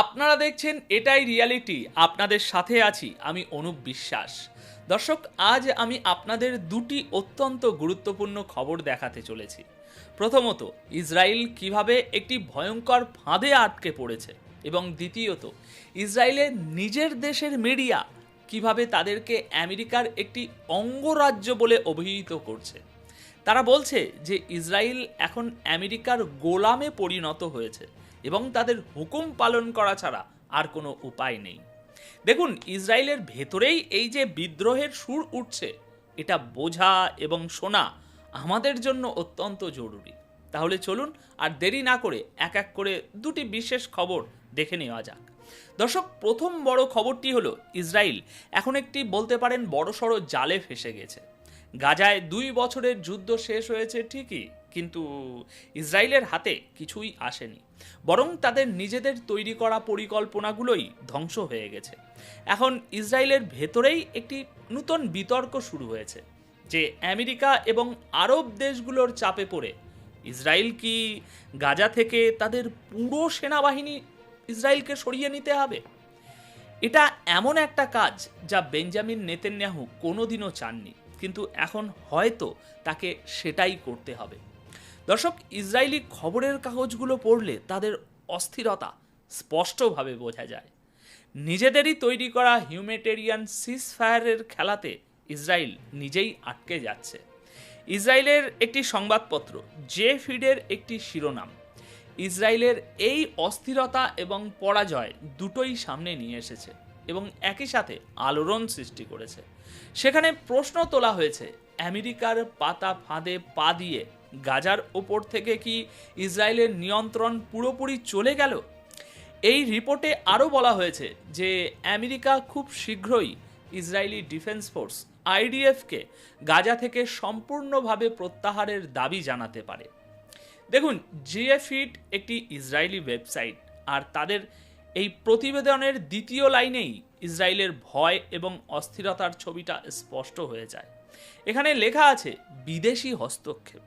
আপনারা দেখছেন এটাই রিয়ালিটি, আপনাদের সাথে আছি আমি অনুপ বিশ্বাস। দর্শক, আজ আমি আপনাদের দুটি অত্যন্ত গুরুত্বপূর্ণ খবর দেখাতে চলেছি। প্রথমত, ইসরায়েল কীভাবে একটি ভয়ঙ্কর ফাঁদে আটকে পড়েছে এবং দ্বিতীয়ত ইসরায়েলের নিজের দেশের মিডিয়া কীভাবে তাদেরকে আমেরিকার একটি অঙ্গরাজ্য বলে অভিহিত করছে। তারা বলছে যে, ইসরায়েল এখন আমেরিকার গোলামে পরিণত হয়েছে। এবং তাদের হুকুম পালন করা ছাড়া আর কোনো উপায় নেই। দেখুন, ইসরায়েলের ভেতরেই এই যে বিদ্রোহের সুর উঠছে, এটা বোঝা এবং শোনা আমাদের জন্য অত্যন্ত জরুরি। তাহলে চলুন আর দেরি না করে এক এক করে দুটি বিশেষ খবর দেখে নেওয়া যাক। দর্শক, প্রথম বড় খবরটি হলো, ইসরায়েল এখন একটি বলতে পারেন বড়সড় জালে ফেসে গেছে। গাজায় দুই বছরের যুদ্ধ শেষ হয়েছে ঠিকই কিন্তু ইসরায়েলের হাতে কিছুই আসেনি। বরং তাদের নিজেদের তৈরি করা পরিকল্পনাগুলোই ধ্বংস হয়ে গেছে। এখন ইসরায়েলের ভেতরেই একটি নূতন বিতর্ক শুরু হয়েছে, যে আমেরিকা এবং আরব দেশগুলোর চাপে পড়ে ইসরায়েল কি গাজা থেকে তাদের পুরো সেনাবাহিনী ইসরায়েলকে সরিয়ে নিতে হবে? এটা এমন একটা কাজ যা বেঞ্জামিন নেতেন্যাহু কোনোদিনও চাননি, কিন্তু এখন হয়তো তাকে সেটাই করতে হবে। দর্শক, ইসরায়েলি খবরের কাগজগুলো পড়লে তাদের অস্থিরতা স্পষ্টভাবে বোঝা যায়। নিজেদেরই তৈরি করা হিউম্যাটেরিয়ান সিস ফায়ারের খেলাতে ইসরায়েল নিজেই আটকে যাচ্ছে। ইসরায়েলের একটি সংবাদপত্র, জে ফিডের একটি শিরোনাম। ইসরায়েলের এই অস্থিরতা এবং পরাজয় দুটোই সামনে নিয়ে এসেছে এবং একই সাথে আলোড়ন সৃষ্টি করেছে। সেখানে প্রশ্ন তোলা হয়েছে, আমেরিকার পাতা ফাঁদে পা দিয়ে গাজার ওপর থেকে কি ইসরায়েলের নিয়ন্ত্রণ পুরোপুরি চলে গেল? এই রিপোর্টে আরও বলা হয়েছে যে আমেরিকা খুব শীঘ্রই ইসরায়েলি ডিফেন্স ফোর্স আইডিএফকে গাজা থেকে সম্পূর্ণভাবে প্রত্যাহারের দাবি জানাতে পারে। দেখুন জিএফিট একটি ইসরায়েলি ওয়েবসাইট, আর তাদের এই প্রতিবেদনের দ্বিতীয় লাইনেই ইসরায়েলের ভয় এবং অস্থিরতার ছবিটা স্পষ্ট হয়ে যায়। এখানে লেখা আছে, বিদেশি হস্তক্ষেপ।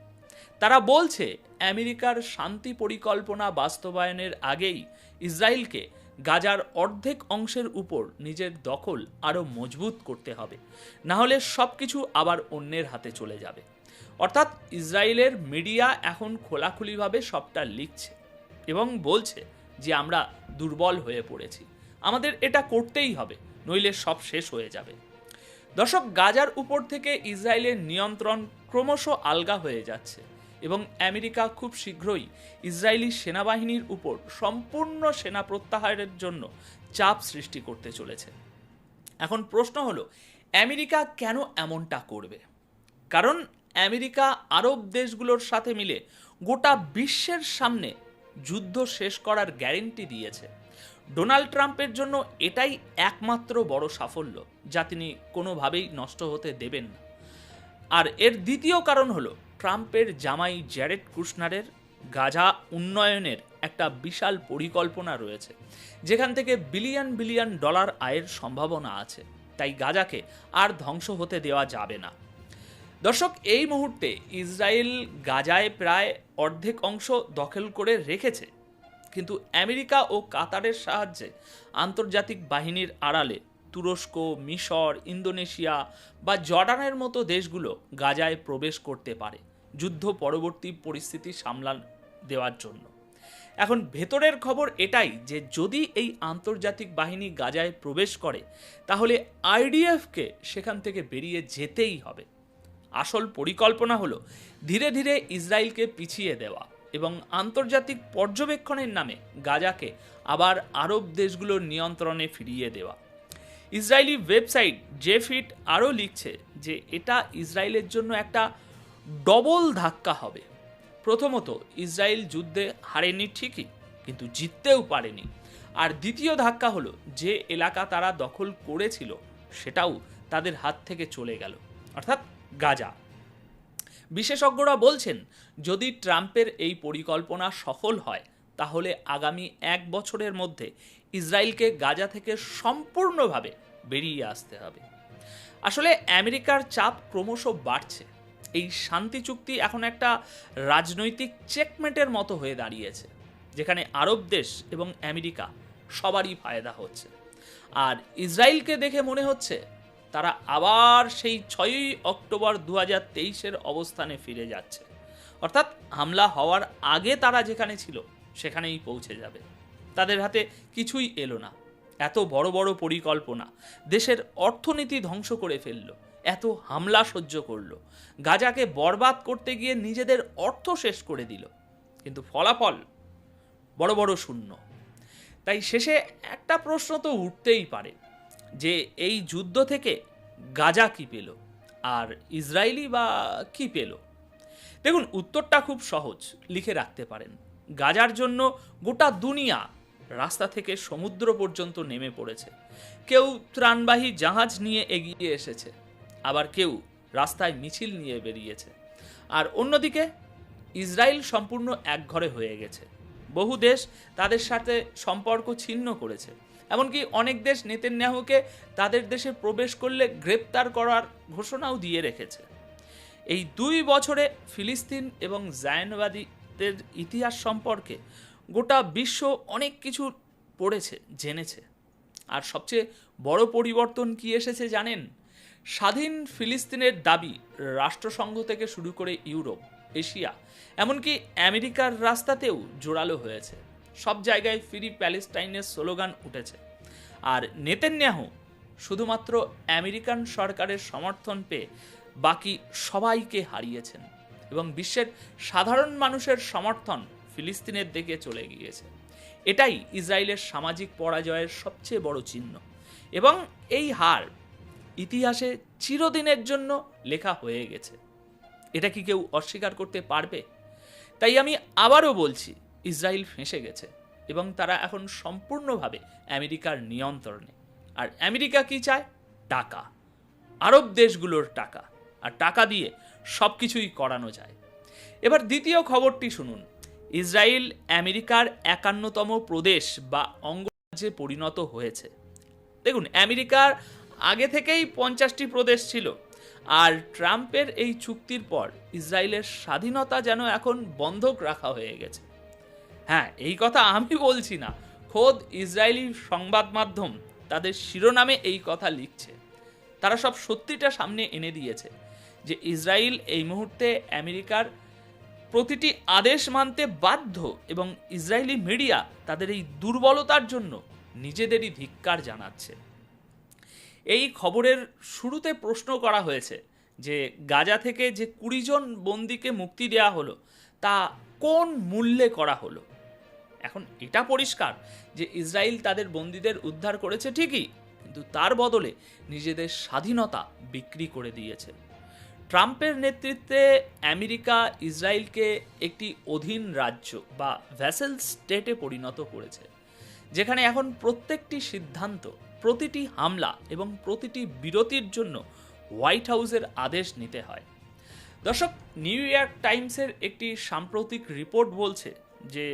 তারা বলছে, আমেরিকার শান্তি পরিকল্পনা বাস্তবায়নের আগেই ইসরায়েলকে গাজার অর্ধেক অংশের উপর নিজের দখল আরও মজবুত করতে হবে। না হলে সব কিছু আবার অন্যের হাতে চলে যাবে। অর্থাৎ ইসরায়েলের মিডিয়া এখন খোলাখুলিভাবে সবটা লিখছে এবং বলছে যে আমরা দুর্বল হয়ে পড়েছি। আমাদের এটা করতেই হবে, নইলে সব শেষ হয়ে যাবে। দর্শক, গাজার উপর থেকে ইসরায়েলের নিয়ন্ত্রণ ক্রমশ আলগা হয়ে যাচ্ছে। এবং আমেরিকা খুব শীঘ্রই ইসরায়েলি সেনাবাহিনীর উপর সম্পূর্ণ সেনা প্রত্যাহারের জন্য চাপ সৃষ্টি করতে চলেছে। এখন প্রশ্ন হলো, আমেরিকা কেন এমনটা করবে? কারণ আমেরিকা আরব দেশগুলোর সাথে মিলে গোটা বিশ্বের সামনে যুদ্ধ শেষ করার গ্যারেন্টি দিয়েছে। ডোনাল্ড ট্রাম্পের জন্য এটাই একমাত্র বড় সাফল্য, যা তিনি কোনোভাবেই নষ্ট হতে দেবেন না। আর এর দ্বিতীয় কারণ হলো ট্রাম্পের জামাই জ্যারেড কুশনারের গাজা উন্নয়নের একটা বিশাল পরিকল্পনা রয়েছে, যেখান থেকে বিলিয়ন বিলিয়ন ডলার আয়ের সম্ভাবনা আছে। তাই গাজাকে আর ধ্বংস হতে দেওয়া যাবে না। দর্শক, এই মুহূর্তে ইসরায়েল গাজায় প্রায় অর্ধেক অংশ দখল করে রেখেছে। কিন্তু আমেরিকা ও কাতারের সাহায্যে আন্তর্জাতিক বাহিনীর আড়ালে তুরস্ক, মিশর, ইন্দোনেশিয়া বা জর্ডানের মতো দেশগুলো গাজায় প্রবেশ করতে পারে। যুদ্ধ পরবর্তী পরিস্থিতি সামলান দেওয়ার জন্য। এখন ভেতরের খবর এটাই যে যদি এই আন্তর্জাতিক বাহিনী গাজায় প্রবেশ করে, তাহলে আইডিএফকে সেখান থেকে বেরিয়ে যেতেই হবে। আসল পরিকল্পনা হলো ধীরে ধীরে ইসরায়েলকে পিছিয়ে দেওয়া এবং আন্তর্জাতিক পর্যবেক্ষণের নামে গাজাকে আবার আরব দেশগুলোর নিয়ন্ত্রণে ফিরিয়ে দেওয়া। ইসরায়েলি ওয়েবসাইট জেফিট আরও লিখছে যে এটা ইসরায়েলের জন্য একটা ডবল ধাক্কা হবে। প্রথমত, ইসরায়েল যুদ্ধে হারেনি ঠিকই, কিন্তু জিততেও পারেনি। আর দ্বিতীয় ধাক্কা হলো, যে এলাকা তারা দখল করেছিল, সেটাও তাদের হাত থেকে চলে গেল, অর্থাৎ গাজা। বিশেষজ্ঞরা বলছেন, যদি ট্রাম্পের এই পরিকল্পনা সফল হয়, তাহলে আগামী এক বছরের মধ্যে ইসরায়েলকে গাজা থেকে সম্পূর্ণভাবে বেরিয়ে আসতে হবে। আসলে আমেরিকার চাপ ক্রমশ বাড়ছে। এই শান্তি চুক্তি এখন একটা রাজনৈতিক চেকমেটের মতো হয়ে দাঁড়িয়েছে, যেখানে আরব দেশ এবং আমেরিকা সবারই ফায়দা হচ্ছে। আর ইসরায়েলকে দেখে মনে হচ্ছে তারা আবার সেই ছয়ই অক্টোবর দু হাজার তেইশের অবস্থানে ফিরে যাচ্ছে। অর্থাৎ হামলা হওয়ার আগে তারা যেখানে ছিল, সেখানেই পৌঁছে যাবে। তাদের হাতে কিছুই এলো না। এত বড় বড় পরিকল্পনা দেশের অর্থনীতি ধ্বংস করে ফেলল। এত হামলা সহ্য করল। গাজাকে বরবাদ করতে গিয়ে নিজেদের অর্থ শেষ করে দিল। কিন্তু ফলাফল বড় বড় শূন্য। তাই শেষে একটা প্রশ্ন তো উঠতেই পারে যে এই যুদ্ধ থেকে গাজা কি পেল? আর ইসরায়েলি বা কি পেল? দেখুন, উত্তরটা খুব সহজ, লিখে রাখতে পারেন। গাজার জন্য গোটা দুনিয়া রাস্তা থেকে সমুদ্র পর্যন্ত নেমে পড়েছে। কেউ ত্রাণবাহী জাহাজ নিয়ে এগিয়ে এসেছে। আবার কেউ রাস্তায় মিছিল নিয়ে বেরিয়েছে। আর অন্যদিকে, ইসরায়েল সম্পূর্ণ একঘরে হয়ে গেছে। বহু দেশ তাদের সাথে সম্পর্ক ছিন্ন করেছে। এমনকি অনেক দেশ নেতেন্যাহুকে তাদের দেশে প্রবেশ করলে গ্রেপ্তার করার ঘোষণাও দিয়ে রেখেছে। এই দুই বছরে ফিলিস্তিন এবং জায়নবাদীদের ইতিহাস সম্পর্কে গোটা বিশ্ব অনেক কিছু পড়েছে, জেনেছে। আর সবচেয়ে বড় পরিবর্তন কি এসেছে জানেন? স্বাধীন ফিলিস্তিনের দাবি রাষ্ট্রসংঘ থেকে শুরু করে ইউরোপ, এশিয়া, এমনকি আমেরিকার রাস্তাতেও জোরালো হয়েছে। সব জায়গায় ফ্রি প্যালেস্টাইনের স্লোগান উঠেছে। আর নেতেন্যাহু শুধুমাত্র আমেরিকান সরকারের সমর্থন পেয়ে বাকি সবাইকে হারিয়েছেন এবং বিশ্বের সাধারণ মানুষের সমর্থন ফিলিস্তিনের দিকে চলে গিয়েছে। এটাই ইসরায়েলের সামাজিক পরাজয়ের সবচেয়ে বড় চিহ্ন। এবং এই হার ইতিহাসে চিরদিনের জন্য লেখা হয়ে গেছে। এটা কি কেউ অস্বীকার করতে পারবে? তাই আমি আবারও বলছি, ইসরায়েল ফেঁসে গেছে এবং তারা এখন সম্পূর্ণভাবে আমেরিকার নিয়ন্ত্রণে। আর আমেরিকা কি চায়? টাকা। আরব দেশগুলোর টাকা। আর টাকা দিয়ে সব কিছুই করানো যায়। এবার দ্বিতীয় খবরটি শুনুন। ইসরায়েল আমেরিকার একান্নতম প্রদেশ বা অঙ্গরাজ্যে পরিণত হয়েছে। দেখুন, আমেরিকার আগে থেকেই পঞ্চাশটি প্রদেশ ছিল, আর ট্রাম্পের এই চুক্তির পর ইসরায়েলের স্বাধীনতা যেন এখন বন্ধক রাখা হয়ে গেছে। হ্যাঁ এই কথা আমি বলছি না। খোদ ইসরায়েলি সংবাদ মাধ্যম তাদের শিরোনামে এই কথা লিখছে। তারা সব সত্যিটা সামনে এনে দিয়েছে যে ইসরায়েল এই মুহূর্তে আমেরিকার প্রতিটি আদেশ মানতে বাধ্য এবং ইসরায়েলি মিডিয়া তাদের এই দুর্বলতার জন্য নিজেদেরই ধিক্কার জানাচ্ছে। এই খবরের শুরুতে প্রশ্ন করা হয়েছে যে গাজা থেকে যে কুড়ি জন বন্দিকে মুক্তি দেওয়া হলো, তা কোন মূল্যে করা হলো? এখন এটা পরিষ্কার যে ইসরায়েল তাদের বন্দীদের উদ্ধার করেছে ঠিকই, কিন্তু তার বদলে নিজেদের স্বাধীনতা বিক্রি করে দিয়েছে। ট্রাম্পের নেতৃত্বে আমেরিকা ইসরায়েলকে একটি অধীন রাজ্য বা ভ্যাসেল স্টেটে পরিণত করেছে, যেখানে এখন প্রত্যেকটি সিদ্ধান্ত, প্রতিটি হামলা এবং প্রতিটি বিরতির জন্য হোয়াইট হাউসের আদেশ নিতে হয়। দর্শক, নিউ ইয়র্ক টাইমসের একটি সাম্প্রতিক রিপোর্ট বলছে যে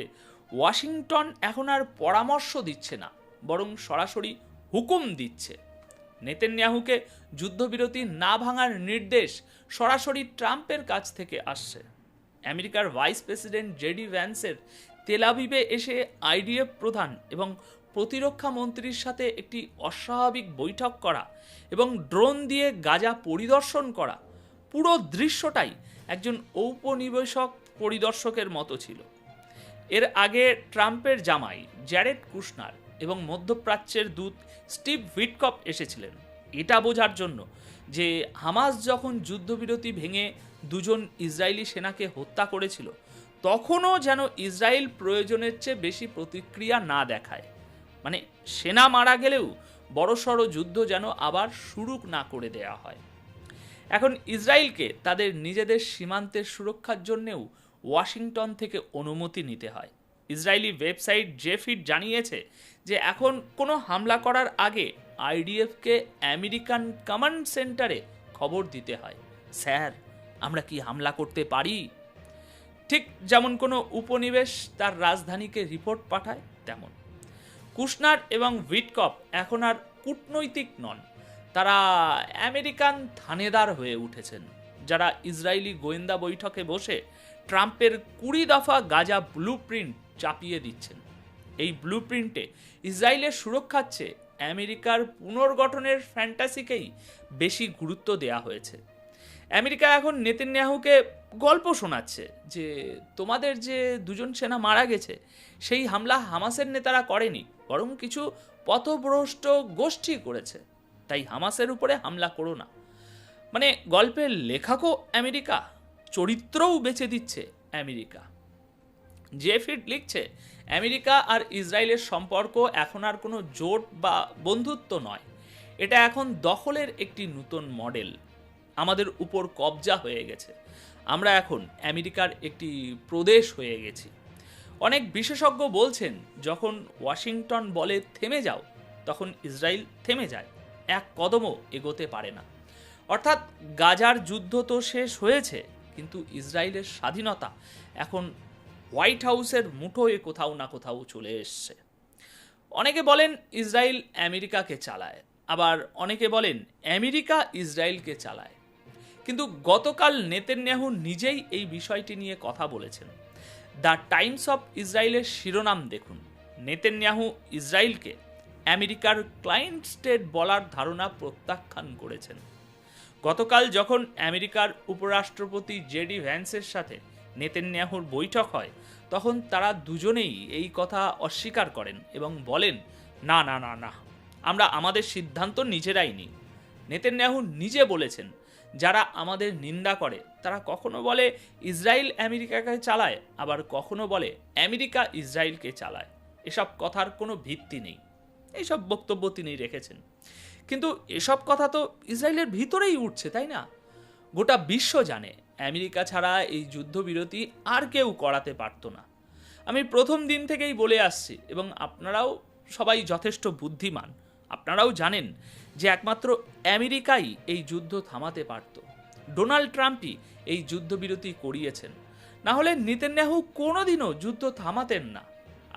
ওয়াশিংটন এখন আর পরামর্শ দিচ্ছে না, বরং সরাসরি হুকুম দিচ্ছে। নেতেন্যাহুকে যুদ্ধবিরতি না ভাঙার নির্দেশ সরাসরি ট্রাম্পের কাছ থেকে আসছে। আমেরিকার ভাইস প্রেসিডেন্ট জেডি ভ্যান্সের তেলাবিবে এসে আইডিএফ প্রধান এবং প্রতিরক্ষা মন্ত্রীর সাথে একটি অস্বাভাবিক বৈঠক করা এবং ড্রোন দিয়ে গাজা পরিদর্শন করা পুরো দৃশ্যটাই একজন ঔপনিবেশক পরিদর্শকের মতো ছিল। এর আগে ট্রাম্পের জামাই জ্যারেড কুশনার এবং মধ্যপ্রাচ্যের দূত স্টিভ ভিটকপ এসেছিলেন। এটা বোঝার জন্য যে হামাস যখন যুদ্ধবিরতি ভেঙে দুজন ইসরায়েলি সেনাকে হত্যা করেছিল, তখনও যেন ইসরায়েল প্রয়োজনের চেয়ে বেশি প্রতিক্রিয়া না দেখায়। মানে সেনা মারা গেলেও বড়সড় যুদ্ধ যেন আবার শুরু না করে দেয়া হয়। এখন ইসরায়েলকে তাদের নিজেদের সীমান্তের সুরক্ষার জন্যেও ওয়াশিংটন থেকে অনুমতি নিতে হয়। ইসরায়েলি ওয়েবসাইট জেফিট জানিয়েছে যে এখন কোনো হামলা করার আগে আইডিএফকে আমেরিকান কমান্ড সেন্টারে খবর দিতে হয়। স্যার, আমরা কি হামলা করতে পারি? ঠিক যেমন কোনো উপনিবেশ তার রাজধানীকে রিপোর্ট পাঠায়, তেমন। কুশনার এবং ভিটকপ এখন আর কূটনৈতিক নন, তারা আমেরিকান থানেদার হয়ে উঠেছেন, যারা ইসরায়েলি গোয়েন্দা বৈঠকে বসে ট্রাম্পের কুড়ি দফা গাজা ব্লু প্রিন্ট চাপিয়ে দিচ্ছেন। এই ব্লু প্রিন্টে ইসরায়েলের সুরক্ষার চেয়ে আমেরিকার পুনর্গঠনের ফ্যান্টাসিকেই বেশি গুরুত্ব দেওয়া হয়েছে। আমেরিকা এখন নেতানিয়াহুকে গল্প শোনাচ্ছে যে, তোমাদের যে দুজন সেনা মারা গেছে, সেই হামলা হামাসের নেতারা করেনি, বরং কিছু পথভ্রষ্ট গোষ্ঠী করেছে। তাই হামাসের উপরে হামলা করো না। মানে গল্পের লেখকও আমেরিকা, চরিত্রও বেছে দিচ্ছে আমেরিকা। ফিট লিখছে, আমেরিকা আর ইসরায়েলের সম্পর্ক এখন আর কোনো জোট বা বন্ধুত্ব নয়। এটা এখন দখলের একটি নতুন মডেল। আমাদের উপর কবজা হয়ে গেছে। আমরা এখন আমেরিকার একটি প্রদেশ হয়ে গেছি। অনেক বিশেষজ্ঞ বলছেন, যখন ওয়াশিংটন বলে থেমে যাও, তখন ইসরায়েল থেমে যায়। এক কদমও এগোতে পারে না। অর্থাৎ গাজার যুদ্ধ তো শেষ হয়েছে, কিন্তু ইসরায়েলের স্বাধীনতা এখন হোয়াইট হাউসের মুঠোয় কোথাও না কোথাও চলে এসছে। অনেকে বলেন ইসরায়েল আমেরিকাকে চালায়, আবার অনেকে বলেন আমেরিকা ইসরায়েলকে চালায়। কিন্তু গতকাল নেতেন্যাহু নিজেই এই বিষয়টি নিয়ে কথা বলেছেন। দ্য টাইমস অফ ইসরায়েলের শিরোনাম দেখুন। নেতেন্যাহু ইসরায়েলকে আমেরিকার ক্লায়েন্ট স্টেট বলার ধারণা প্রত্যাখ্যান করেছেন। গতকাল যখন আমেরিকার উপরাষ্ট্রপতি জেডি ভ্যান্সের সাথে নেতেন্যাহুর বৈঠক হয় তখন তারা দুজনেই এই কথা অস্বীকার করেন এবং বলেন, না না না না, আমরা আমাদের সিদ্ধান্ত নিজেরাই নিই। নেতেন্যাহু নিজে বলেছেন, যারা আমাদের নিন্দা করে, তারা কখনো বলে ইসরায়েল আমেরিকাকে চালায়, আবার কখনো বলে, আমেরিকা ইসরায়েলকে চালায়। এসব কথার কোনো ভিত্তি নেই। এইসব বক্তব্য তিনি রেখেছেন। কিন্তু এসব কথা তো ইসরায়েলের ভিতরেই উঠছে, তাই না? গোটা বিশ্ব জানে আমেরিকা ছাড়া এই যুদ্ধবিরতি আর কেউ করাতে পারতো না। আমি প্রথম দিন থেকেই বলে আসছি এবং আপনারাও সবাই যথেষ্ট বুদ্ধিমান। আপনারাও জানেন যে একমাত্র আমেরিকাই এই যুদ্ধ থামাতে পারত। ডোনাল্ড ট্রাম্পই এই যুদ্ধবিরতি করিয়েছেন। না হলে নেতানিয়াহু কোনোদিনও যুদ্ধ থামাতেন না।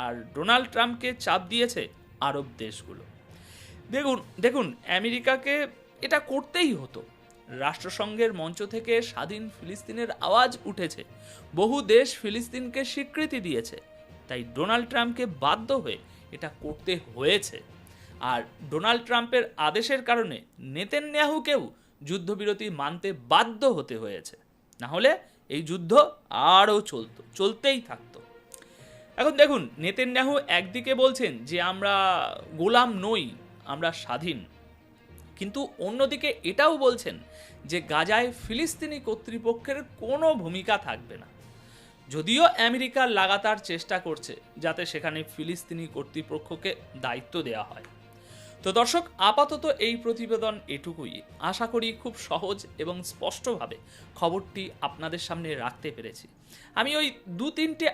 আর ডোনাল্ড ট্রাম্পকে চাপ দিয়েছে আরব দেশগুলো। দেখুন দেখুন, আমেরিকাকে এটা করতেই হতো। রাষ্ট্রসংঘের মঞ্চ থেকে স্বাধীন ফিলিস্তিনের আওয়াজ উঠেছে। বহু দেশ ফিলিস্তিনকে স্বীকৃতি দিয়েছে। তাই ডোনাল্ড ট্রাম্পকে বাধ্য হয়ে এটা করতে হয়েছে। আর ডোনাল্ড ট্রাম্পের আদেশের কারণে নেতেন্যাহুকেও যুদ্ধবিরতি মানতে বাধ্য হতে হয়েছে। না হলে এই যুদ্ধ আরও চলতো, চলতেই থাকতো। এখন দেখুন, নেতেন্যাহু একদিকে বলছেন যে আমরা গোলাম নই, আমরা স্বাধীন। কিন্তু অন্যদিকে এটাও বলছেন যে গাজায় ফিলিস্তিনি কর্তৃপক্ষের কোনো ভূমিকা থাকবে না। যদিও আমেরিকা লাগাতার চেষ্টা করছে যাতে সেখানে ফিলিস্তিনি কর্তৃপক্ষকে দায়িত্ব দেওয়া হয়। তো দর্শক, আপাতত এই প্রতিবেদন এটুকুই। আশা করি খুব সহজ এবং স্পষ্টভাবে খবরটি আপনাদের সামনে রাখতে পেরেছি। আমি ওই দু তিনটে